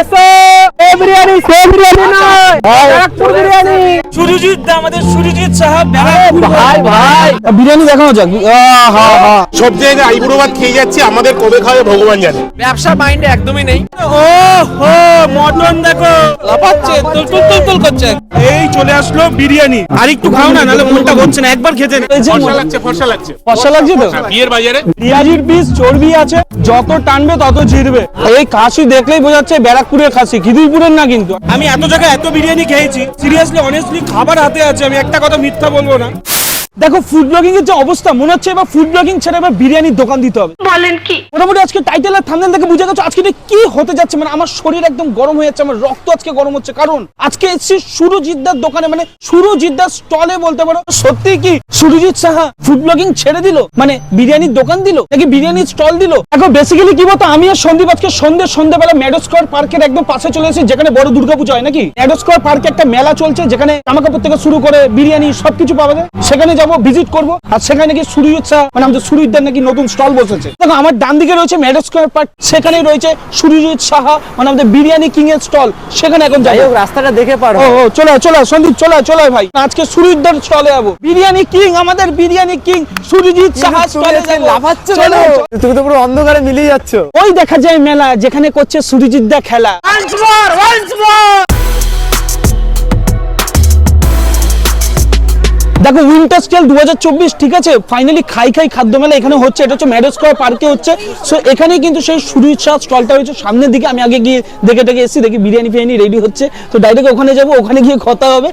এসো। বিরিয়ানি সে বিরিয়ানি নয়। বিরিয়ানি। সুরজিৎ দা আমাদের সুরজিৎ সাহাব ভাই ভাই। বিরিয়ানি দেখানো যাক। হা সব জায়গায় আইবুড়ো ভাত খেয়ে যাচ্ছি আমাদের কবে খাওয়াবে ভগবান জানে। ব্যবসা মাইন্ডে একদমই নেই। ও হো মটন দেখো। লাফাচ্ছে তুল তুল তুল তুল করছে। এই চলে আসলো বিরিয়ানি। আর একটু খাও না নাহলে মনটা না। একবার খেতে ফর্সা লাগছে ফর্সা লাগছে। ফসা লাগছে তো? বিয়ের বাজারে। পেঁয়াজির পিস চর্বি আছে যত টানবে তত জিরবে এই খাসি দেখলেই বোঝাচ্ছে ব্যারাকপুরের খাসি খিদিরপুরের না কিন্তু। আমি এত জায়গায় এত বিরিয়ানি খেয়েছি। সিরিয়াসলি অনেস্টলি খাবার হাতে আছে আমি একটা কথা মিথ্যা বলব না। দেখো ফুড ব্লগিং এর যে অবস্থা মনে হচ্ছে এবার ফুড ব্লগিং ছেড়ে এবার বিরিয়ানির দোকান দিতে হবে। বলেন কি? মোটামুটি আজকে টাইটেল আর থামনেল দেখে বুঝে গেছো আজকে কি হতে যাচ্ছে? মানে আমার শরীর একদম গরম হয়ে যাচ্ছে আমার রক্ত আজকে গরম হচ্ছে। কারণ আজকে এসেছি সুরজিৎদার দোকানে মানে সুরজিৎদার স্টলে বলতে পারো। সত্যি কি সুরজিৎ সাহা ফুড ব্লগিং ছেড়ে দিল? মানে বিরিয়ানির দোকান দিল? নাকি বিরিয়ানির স্টল দিল? এখন বেসিক্যালি কি বলতো আমি আর সন্দীপ আজকে সন্ধ্যে সন্ধ্যেবেলা ম্যাডো স্কোয়ার পার্কের একদম পাশে চলে এসেছি যেখানে বড় দুর্গাপূজা হয় নাকি? ম্যাডো স্কোয়ার পার্কে একটা মেলা চলছে যেখানে জামা কাপড় থেকে শুরু করে বিরিয়ানি সবকিছু পাওয়া যায়। সেখানে যাব ভিজিট করব। আর সেখানে নাকি সুরজিৎ সাহা মানে আমাদের সুরজিৎদার নাকি নতুন স্টল বসেছে। দেখো আমার ডান দিকে রয়েছে ম্যাডো স্কোয়ার পার্ক সেখানেই রয়েছে সুরজিৎ সাহা মানে আমাদের বিরিয়ানি কিং এর স্টল সেখানে এখন যাই যাই হোক রাস্তাটা দেখে পারো ও চলে চলে সন্দীপ চলে চলে ভাই। আজকে সুরজিৎদার স্টলে যাব। বিরিয়ানি কিং আমাদের বিরিয়ানি কিং সুরজিৎ সাহা স্টলে যাব। লাফাচ্ছে চলো তুমি তো পুরো অন্ধকারে মিলিয়ে যাচ্ছ। ওই দেখা যায় মেলা যেখানে করছে সুরিজিৎ দা খেলা। দেখো উইন্টার স্কেল দু হাজার চব্বিশ, ঠিক আছে? ফাইনালি খাই খাই খাদ্য মেলা এখানে হচ্ছে, এটা হচ্ছে ম্যারেজ স্কোয়ার পার্কে হচ্ছে। সো এখানেই কিন্তু সেই শুরু ইচ্ছা স্টলটা হয়েছে সামনের দিকে। আমি আগে গিয়ে দেখে টেকে এসেছি, দেখি বিরিয়ানি ফিরিয়ানি রেডি হচ্ছে। তো ডাইরেক্ট ওখানে যাব, ওখানে গিয়ে কথা হবে।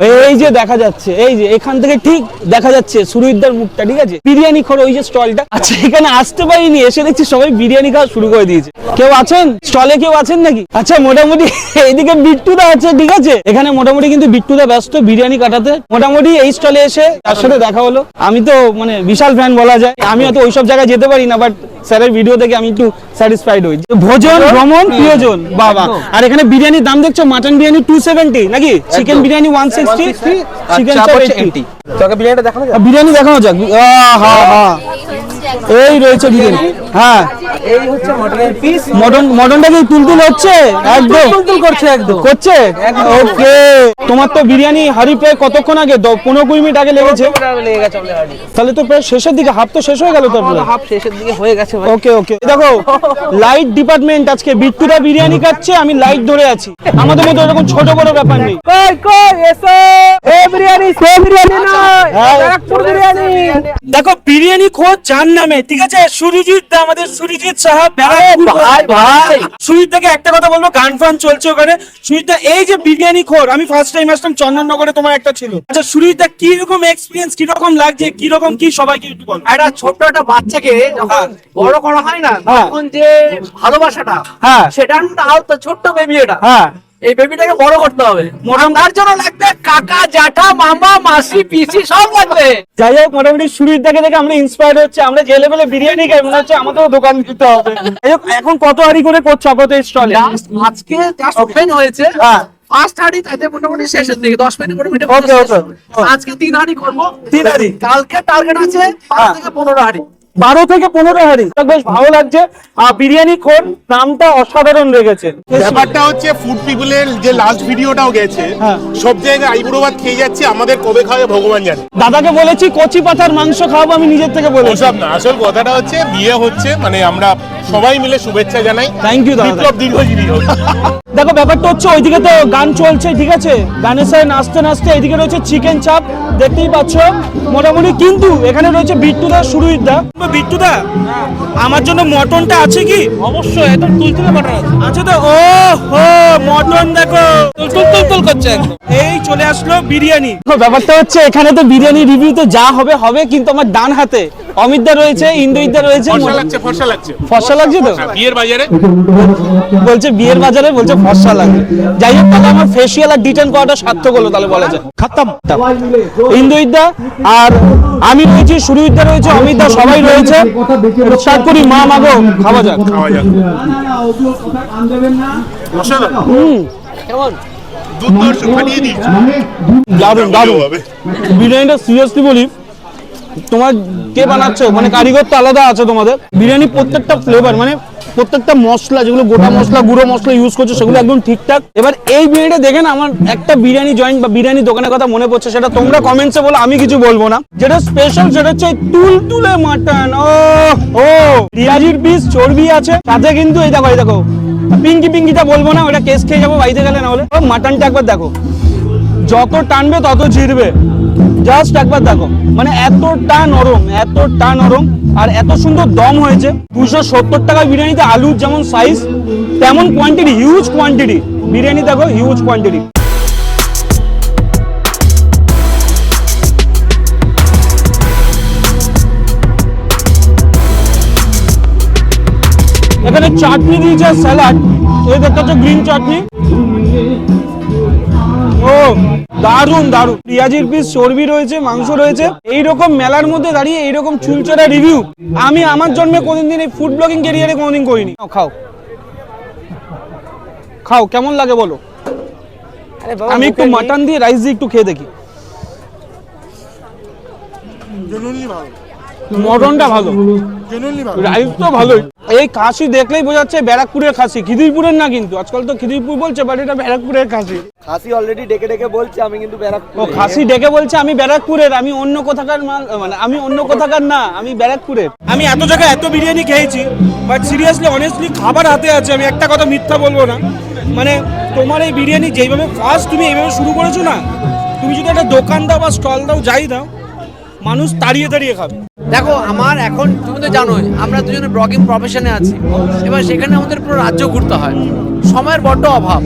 এই যে দেখা যাচ্ছে, এই যে এখান থেকে ঠিক দেখা যাচ্ছে সুরুইদার মুখটা, ঠিক আছে? বিরিয়ানি খোর, ওই যে স্টলটা। আচ্ছা এখানে আসতে পারিনি, এসে দেখছি সবাই বিরিয়ানি খাওয়া শুরু করে দিয়েছে। কেউ আছেন? স্টলে কেউ আছেন নাকি? আচ্ছা মোটামুটি এইদিকে বিট্টুদা আছে, ঠিক আছে? এখানে মোটামুটি কিন্তু বিট্টুদা ব্যস্ত বিরিয়ানি কাটাতে। মোটামুটি এই স্টলে এসে তার সাথে দেখা হলো। আমি তো মানে বিশাল ফ্যান বলা যায়। আমি হয়তো ওইসব জায়গায় যেতে পারি না বাট স্যারের ভিডিও দেখে আমি একটু স্যাটিসফাইড হই। ভোজন ভ্রমণ প্রিয়জন বাবা। আর এখানে বিরিয়ানির দাম দেখছ? মাটন বিরিয়ানি টু সেভেন্টি নাকি? Chicken biryani one sixty chicken বিরিয়ানিটা দেখানো যাক। বিরিয়ানি দেখানো যাক। হ্যাঁ হা। এই রয়েছে বিরিয়ানি হ্যাঁ এই হচ্ছে মটনের পিস মটন মটনটা কি তুলতুল হচ্ছে? একদম। তুল করছে একদম। করছে? ওকে। তোমার তো বিরিয়ানি হাড়ি প্রায় কতক্ষণ আগে দ- পনেরো কুড়ি মিনিট আগে লেগেছে? লেগে গেছে অলরেডি তাহলে তো প্রায় শেষের দিকে হাফ তো শেষ হয়ে গেল তারপরে হাফ শেষের দিকে হয়ে গেছে ভাই। ওকে ওকে। দেখো লাইট ডিপার্টমেন্ট আজকে বিট্টুরা বিরিয়ানি খাচ্ছে আমি লাইট ধরে আছি। আমাদের মতো এরকম ছোট বড় ব্যাপার নেই। কই কই এসো। এ বিরিয়ানি সে বিরিয়ানি নয়। হ্যাঁ। বিরিয়ানি। দেখো বিরিয়ানি খোঁজ যার নামে ঠিক আছে? সুরজিৎ দা আমাদের সুরজিৎ সাহাব। ভাই ভাই সুজিত দাকে একটা কথা বলব গান ফান চলছে ওখানে। সুজিত দা এই যে বিরিয়ানি খোর আমি ফার্স্ট টাইম আসলাম চন্দননগরে তোমার একটা ছিল। আচ্ছা সুজিত দা কি রকম এক্সপিরিয়েন্স কি রকম লাগছে কি রকম কি সবাইকে একটু বল। একটা ছোট্ট একটা বাচ্চাকে যখন বড় করা হয় না হ্যাঁ। তখন যে ভালোবাসাটা হ্যাঁ। সেটা একটা আলাদা ছোট্ট বেবি এটা। হ্যাঁ। এই বেবিটাকে বড় করতে হবে। মোটামুটি- জন্য লাগবে কাকা জ্যাঠা মামা মাসি পিসি সব লাগবে। যাই হোক মোটামুটি সুরিত দাকে দেখে আমরা ইন্সপায়ার হচ্ছে। আমরা যে লেভেলে বিরিয়ানি খাই মনে হচ্ছে আমাদেরও দোকান দিতে হবে। যাই হোক এখন কত হাড়ি করে করছ আপাতত স্টলে আজকে জাস্ট ওপেন হয়েছে। হ্যাঁ। ফার্স্ট হাঁড়ি মোটামুটি শেষের দিকে দশ মিনিট. আজকে তিন হাঁড়ি করব। তিন হাঁড়ি? কালকে টার্গেট আছে পাঁচ হ্যাঁ। থেকে পনেরো হাঁড়ি বারো থেকে পনেরো হাড়ি। বেশ ভালো লাগছে। আর বিরিয়ানি খোর নামটা অসাধারণ রেখেছে ব্যাপারটা হচ্ছে ফুড পিপলের যে লাস্ট ভিডিওটাও গেছে হ্যাঁ। সব জায়গায় আইবুড়ো ভাত খেয়ে যাচ্ছি আমাদের কবে খাওয়াবে ভগবান জানে। দাদাকে বলেছি কচি পাতার মাংস খাওয়াবো আমি নিজের থেকে ওসব না আসল কথাটা হচ্ছে বিয়ে হচ্ছে মানে আমরা সবাই মিলে শুভেচ্ছা জানাই। থ্যাংক ইউ দাদা। বিপ্লব দীর্ঘজীবী হোক। দেখো ব্যাপারটা হচ্ছে ওইদিকে তো গান চলছে ঠিক আছে? গানের সাথে নাচতে নাচতে এদিকে রয়েছে চিকেন চাপ দেখতেই পাচ্ছ। মোটামুটি কিন্তু এখানে রয়েছে বিট্টুদা সুরুইদা বিট্টুদা আমার জন্য মটনটা আছে কি? অবশ্যই এটা তুলতুলে বাটার আছে। আছে তো ও হো মটন দেখো। তুল তুল তুল করছে এই চলে আসলো বিরিয়ানি। ব্যাপারটা হচ্ছে এখানে তো বিরিয়ানি রিভিউ তো যা হবে হবে কিন্তু আমার ডান হাতে। অমিতদা রয়েছে ইন্দ্রজিৎদা রয়েছে ফর্সা লাগছে ফর্সা লাগছে। ফর্সা লাগছে তো? বিয়ের বাজারে? বলছে বিয়ের বাজারে বলছে ফর্সা লাগে। যাই হোক তাহলে আমার ফেসিয়াল আর ডিটেন করাটা সার্থক হলো তাহলে বলা যায়। খাতাম। ইন্দুইদা আর আমি রয়েছি সুরুইদা রয়েছে অমিতদা সবাই রয়েছে। স্টার্ট করি মা মাগো খাওয়া যাক। খাওয়া যাক। অসাধারণ কেমন? দারুণ হবে। বিরিয়ানিটা সিরিয়াসলি বলি তোমার কে বানাচ্ছে? মানে কারিগর তো আলাদা আছে তোমাদের। বিরিয়ানি প্রত্যেকটা ফ্লেভার মানে প্রত্যেকটা মশলা, যেগুলো গোটা মশলা, গুঁড়ো মশলা ইউজ করছে, সেগুলো একদম ঠিকঠাক। এবার এই বিরিয়ানিটা দেখেন আমার একটা বিরিয়ানি জয়েন্ট বা বিরিয়ানি দোকানের কথা মনে পড়ছে, সেটা তোমরা কমেন্টসে বলো, আমি কিছু বলব না। যেটা স্পেশাল সেটা হচ্ছে এই তুলতুলে মাটন ও ও, রিয়াজির পিস চর্বি আছে সাথে কিন্তু এই দেখো এই দেখো, পিঙ্কি পিঙ্কিটা বলব না, ওটা কেস খেয়ে যাব, বাড়িতে গেলে না হলে। মাটনটা একবার দেখো। যত টানবে, তত জিরবে জাস্ট একবার দেখো। মানে এতটা নরম এতটা নরম আর এত সুন্দর দম হয়েছে। দুশো সত্তর টাকা বিরিয়ানিতে আলুর যেমন সাইজ তেমন কোয়ান্টিটি হিউজ কোয়ান্টিটি বিরিয়ানি দেখো হিউজ কোয়ান্টিটি এখানে চাটনি দিয়েছে স্যালাড এই দেখতে হচ্ছে গ্রিন চাটনি। ও দারুণ দারুণ পেঁয়াজির পিস চর্বি রয়েছে মাংস রয়েছে। এইরকম মেলার মধ্যে দাঁড়িয়ে এইরকম চুলচড়া রিভিউ আমি আমার জন্মে কোনদিন এই ফুড ব্লগিং ক্যারিয়ারে কোনোদিন করিনি। খাও। খাও কেমন লাগে বলো? আমি একটু মাটন দিয়ে রাইস দিয়ে একটু খেয়ে দেখি। মটনটা ভালো। রাইস তো ভালোই। এই খাসি দেখলেই বোঝা যাচ্ছে ব্যারাকপুরের খাসি। খিদিরপুরের না কিন্তু। আজকাল তো খিদিরপুর বলছে বাট এটা ব্যারাকপুরের খাসি। খাসি অলরেডি ডেকে ডেকে বলছে আমি কিন্তু ব্যারাকপুর। ও খাসি ডেকে বলছে আমি ব্যারাকপুরের। আমি অন্য কোথাকার মাল মানে আমি অন্য কোথাকার না আমি ব্যারাকপুরের। আমি এত জায়গায় এত বিরিয়ানি খেয়েছি বাট সিরিয়াসলি অনেস্টলি খাবার হাতে আছে। আমি একটা কথা মিথ্যা বলব না। মানে তোমার এই বিরিয়ানি যেইভাবে ফার্স্ট তুমি এইভাবে শুরু করেছ না তুমি যদি একটা দোকান দাও বা স্টল দাও যাই দাও মানুষ তাড়িয়ে তাড়িয়ে খাবে। দেখো আমার এখন তুমি তো জানোই আমরা দুজনে ব্লগিং প্রফেশনে আছি। এবার সেখানে আমাদের পুরো রাজ্য ঘুরতে হয়। সময়ের বড্ড অভাব।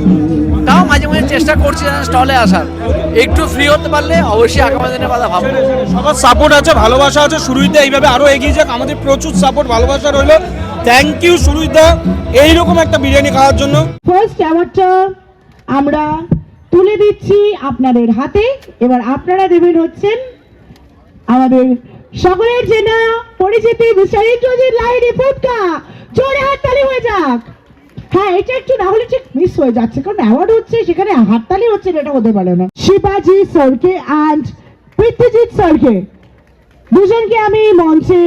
তাও মাঝে মাঝে চেষ্টা করছি স্টলে আসার। একটু ফ্রি হতে পারলে অবশ্যই আগামী দিনের কথা ভাববো। সবার সাপোর্ট আছে ভালোবাসা আছে সুরুইদা এইভাবে আরও এগিয়ে যাক। আমাদের প্রচুর সাপোর্ট ভালোবাসা রইল। থ্যাংক ইউ সুরুইদা। এইরকম একটা বিরিয়ানি খাওয়ার জন্য। ফার্স্ট অ্যাওয়ার্ডটা আমরা তুলে দিচ্ছি আপনাদের হাতে। এবার আপনারা দেবেন হচ্ছেন আমাদের সকলের চেনা পরিচিতি মিস্টার ইন্দ্রজিৎ লাইনি ফুটকা জোরে হাততালি হয়ে যাক। হ্যাঁ এটা একটু না হলে ঠিক মিস হয়ে যাচ্ছে, কারণ অ্যাওয়ার্ড হচ্ছে, সেখানে হাততালি হচ্ছে, এটা হতে পারে না। শিবাজি স্যারকে অ্যান্ড পৃথ্বীজিৎ স্যারকে। দুজনকে আমি মঞ্চে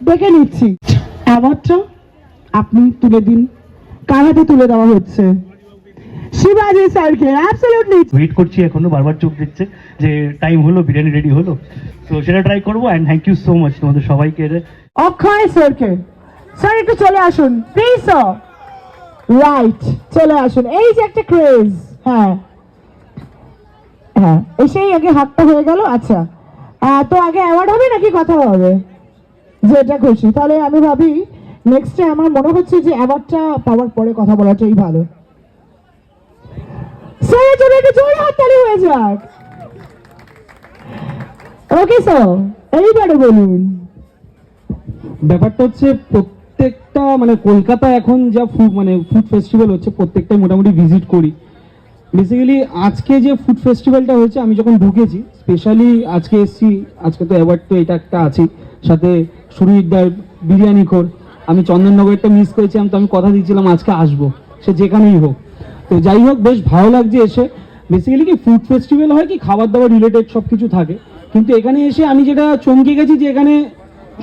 ডেকে নিচ্ছি। অ্যাওয়ার্ডটা আপনি তুলে দিন। কার হাতে তুলে দেওয়া হচ্ছে? শিবাজি স্যারকে অ্যাবসলিউটলি ওয়েট করছি এখনও বারবার চোখ দিচ্ছে যে টাইম হলো বিরিয়ানি রেডি হলো। তো সেটা ট্রাই করব and thank you so much তোমাদের সবাইকে। অক্ষয় স্যারকে। স্যার একটু চলে আসুন। প্লিজ স্যার রাইট চলে আসুন। এই যে একটা ক্রেজ হ্যাঁ। হ্যাঁ এসেই আগে হাতটা হয়ে গেল আচ্ছা। তো আগে অ্যাওয়ার্ড হবে নাকি কথা হবে? যেটা খুশি। তাহলে আমি ভাবি নেক্সটে আমার মনে হচ্ছে যে অ্যাওয়ার্ডটা পাওয়ার পরে কথা বলাটাই ভালো। স্যারের জোরে হাততালি হয়ে যাক। ওকে এইবারে বলুন। ব্যাপারটা হচ্ছে প্রত্যেকটা মানে কলকাতা এখন যা ফুড মানে ফুড ফেস্টিভ্যাল হচ্ছে, প্রত্যেকটাই মোটামুটি ভিজিট করি। বেসিক্যালি আজকে যে ফুড ফেস্টিভ্যালটা হয়েছে, আমি যখন ঢুকেছি স্পেশালি আজকে এসেছি, আজকে তো অ্যাওয়ার্ড তো এটা একটা আছেই। সাথে সুরুইদার বিরিয়ানি খোর। আমি চন্দননগরটা মিস করেছিলাম, তো আমি কথা দিয়েছিলাম, আজকে আসব। সে যেখানেই হোক। তো যাই হোক, বেশ ভালো লাগছে এসে। বেসিক্যালি কি ফুড ফেস্টিভ্যাল হয় কি খাবার দাবার রিলেটেড সব কিছু থাকে। কিন্তু এখানে এসে আমি যেটা চমকে গেছি যে এখানে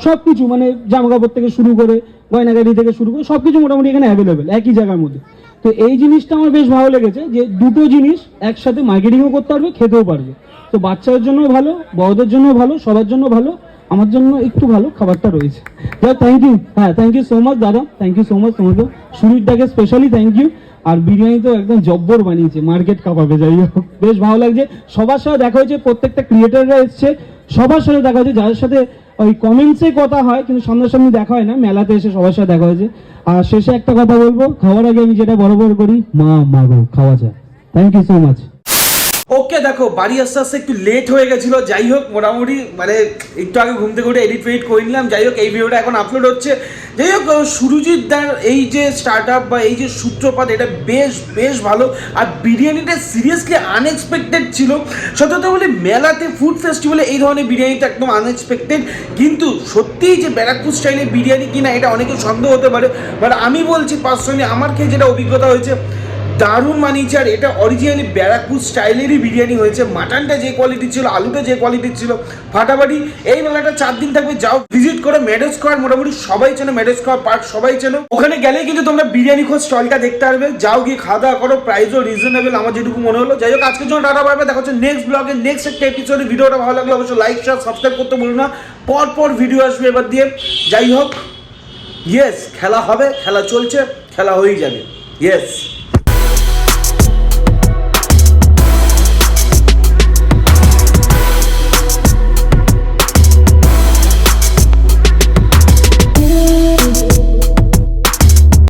সব কিছু মানে জামা কাপড় থেকে শুরু করে, গয়নাগাড়ি থেকে শুরু করে সব কিছু মোটামুটি এখানে অ্যাভেলেবেল একই জায়গার মধ্যে। তো এই জিনিসটা আমার বেশ ভালো লেগেছে যে দুটো জিনিস একসাথে মার্কেটিংও করতে পারবে, খেতেও পারবে। তো বাচ্চাদের জন্য ভালো, বড়দের জন্য ভালো, সবার জন্য ভালো, আমার জন্য একটু ভালো খাবারটা রয়েছে। যাই থ্যাংক ইউ হ্যাঁ থ্যাংক ইউ সো মাচ দাদা। থ্যাংক ইউ সো মাচ তোমাকে সুরিটটাকে স্পেশালি থ্যাংক ইউ আর বিরিয়ানি তো একদম জব্বর বানিয়েছে, মার্কেট কাঁপাবে, যাই হোক। বেশ ভালো লাগছে। সবার সাথে দেখা হয়েছে, প্রত্যেকটা ক্রিয়েটাররা এসছে। সবার সাথে দেখা হয়েছে, যাদের সাথে ওই কমেন্টসে কথা হয়, কিন্তু সামনাসামনি দেখা হয় না, মেলাতে এসে সবার সাথে দেখা হয়েছে। আর শেষে একটা কথা বলব, খাওয়ার আগে আমি যেটা বরাবর করি, মা, মাগো, খাওয়া যায়। Thank you so much okay দেখো, বাড়ি আস্তে আস্তে একটু লেট হয়ে গেছিল। যাই হোক, মোটামুটি মানে একটু আগে ঘুম থেকে উঠে এডিট ফেডিট করে নিলাম। যাই হোক, এই ভিডিওটা এখন আপলোড হচ্ছে। যাই হোক সুরজিৎ দার এই যে স্টার্ট আপ বা এই যে সূত্রপাত, এটা বেশ বেশ ভালো। আর বিরিয়ানিটা সিরিয়াসলি আনএক্সপেক্টেড ছিল। সত্যি কথা বলে, মেলাতে ফুড ফেস্টিভ্যালে এই ধরনের বিরিয়ানিটা একদম আনএক্সপেক্টেড কিন্তু সত্যিই যে ব্যারাকপুর স্টাইলের বিরিয়ানি কিনা, এটা অনেকে সন্দেহ হতে পারে। বাট আমি বলছি পার্সোনালি আমার খেয়ে যেটা অভিজ্ঞতা হয়েছে দারুণ মানিয়েছে আর এটা অরিজিনালি ব্যারাকপুর স্টাইলেরই বিরিয়ানি হয়েছে। মাটনটা যে কোয়ালিটি ছিল, আলুটা যে কোয়ালিটি ছিল, ফাটাফাটি। এই মেলাটা চার দিন থাকবে, যাও ভিজিট করো মেডো স্কোয়ার মোটামুটি সবাই চেনো মেডো স্কোয়ার পার্ক সবাই চেনো। ওখানে গেলেই কিন্তু তোমরা বিরিয়ানি খোঁজ, স্টলটা দেখতে পারবে। যাও গিয়ে খাওয়া দাওয়া করো প্রাইসও রিজনেবল আমার যেটুকু মনে হলো। যাই হোক, আজকের জন্য টাটা পাবে দেখা হচ্ছে নেক্সট ব্লগে নেক্সট একটা এপিসোডে ভিডিওটা ভালো লাগলে অবশ্যই লাইক শেয়ার সাবস্ক্রাইব করতে ভুলো না। পর পর ভিডিও আসবে এবার দিয়ে। যাই হোক ইয়েস খেলা হবে, খেলা চলছে, খেলা হয়েই যাবে। ইয়েস